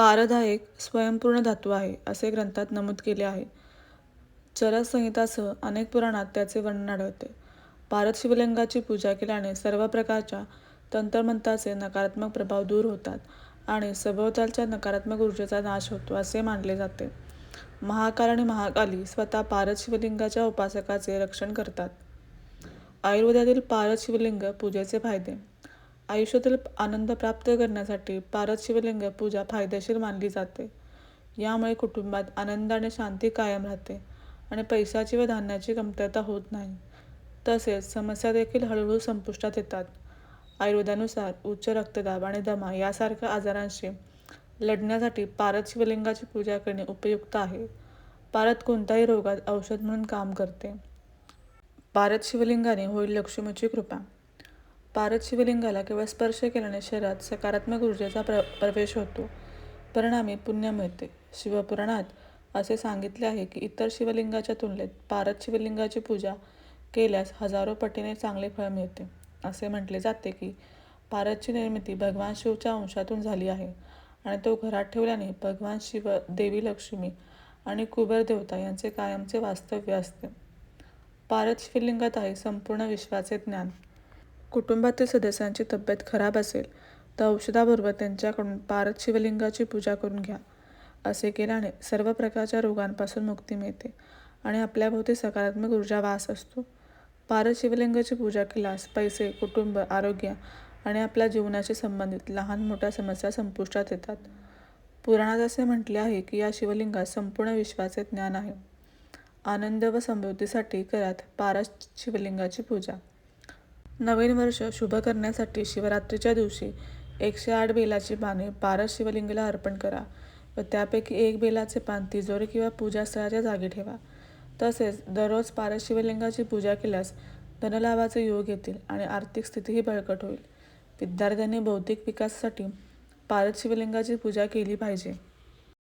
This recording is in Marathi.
पारद हा एक स्वयंपूर्ण धातू आहे असे ग्रंथात नमूद केले आहे. चरकसंहितासह अनेक पुराणात त्याचे वर्णन आढळते. पारद शिवलिंगाची पूजा केल्याने सर्व प्रकारच्या तंत्रमंत्राचे नकारात्मक प्रभाव दूर होतात आणि सभोवतालच्या नकारात्मक ऊर्जेचा नाश होतो असे मानले जाते. महाकाल आणि महाकाली स्वतः पारद शिवलिंगाच्या उपासकाचे रक्षण करतात. आयुर्वेदातील पारद शिवलिंग पूजेचे फायदे आयुष्यातील आनंद प्राप्त करण्यासाठी पारद शिवलिंग पूजा फायदेशीर मानली जाते. यामुळे कुटुंबात आनंद आणि शांती कायम राहते आणि पैशाची व धान्याची कमतरता होत नाही. तसेच समस्या देखील हळूहळू संपुष्टात येतात. आयुर्वेदानुसार उच्च रक्तदाब आणि दमा यासारख्या आजारांशी लढण्यासाठी पारद शिवलिंगाची पूजा करणे उपयुक्त आहे. पारद कोणत्याही रोगात औषध म्हणून काम करते. पारद शिवलिंगाने होईल लक्ष्मीची कृपा. पारद शिवलिंगाला केवळ स्पर्श केल्याने शरीरात सकारात्मक ऊर्जेचा प्र प्रवेश होतो. परिणामी पुण्य मिळते. शिवपुराणात असे सांगितले आहे की इतर शिवलिंगाच्या तुलनेत पारद शिवलिंगाची पूजा केल्यास हजारो पटीने चांगले फळ मिळते. असे म्हटले जाते की पारदची निर्मिती भगवान शिवच्या अंशातून झाली आहे आणि तो घरात ठेवल्याने भगवान शिव देवी लक्ष्मी आणि कुबेर देवता यांचे कायमचे वास्तव्य असते. पारद शिवलिंगात आहे संपूर्ण विश्वाचे ज्ञान. कुटुंबातील सदस्यांची तब्येत खराब असेल तर औषधाबरोबर त्यांच्याकडून पारद शिवलिंगाची पूजा करून घ्या असे केल्याने सर्व प्रकारच्या रोगांपासून मुक्ती मिळते आणि आपल्याभोवती सकारात्मक ऊर्जा वास असतो. पारद शिवलिंगाची पूजा केल्यास पैसे कुटुंब आरोग्य आणि आपल्या जीवनाशी संबंधित लहान मोठ्या समस्या संपुष्टात येतात. पुराणात असे म्हटले आहे की या शिवलिंगात संपूर्ण विश्वाचे ज्ञान आहे. आनंद व समृद्धीसाठी करत पारद शिवलिंगाची पूजा. नवीन वर्ष शुभ करण्यासाठी शिवरात्रीच्या दिवशी एकशे आठ बेलाची पाने पारस शिवलिंगाला अर्पण करा व त्यापैकी एक बेलाचे पान तिजोरी किंवा पूजास्थळाच्या जागी ठेवा. तसेच दररोज पारस शिवलिंगाची पूजा केल्यास धनलाभाचे योग येतील आणि आर्थिक स्थितीही बळकट होईल. विद्यार्थ्यांनी बौद्धिक विकासासाठी पारस शिवलिंगाची पूजा केली पाहिजे.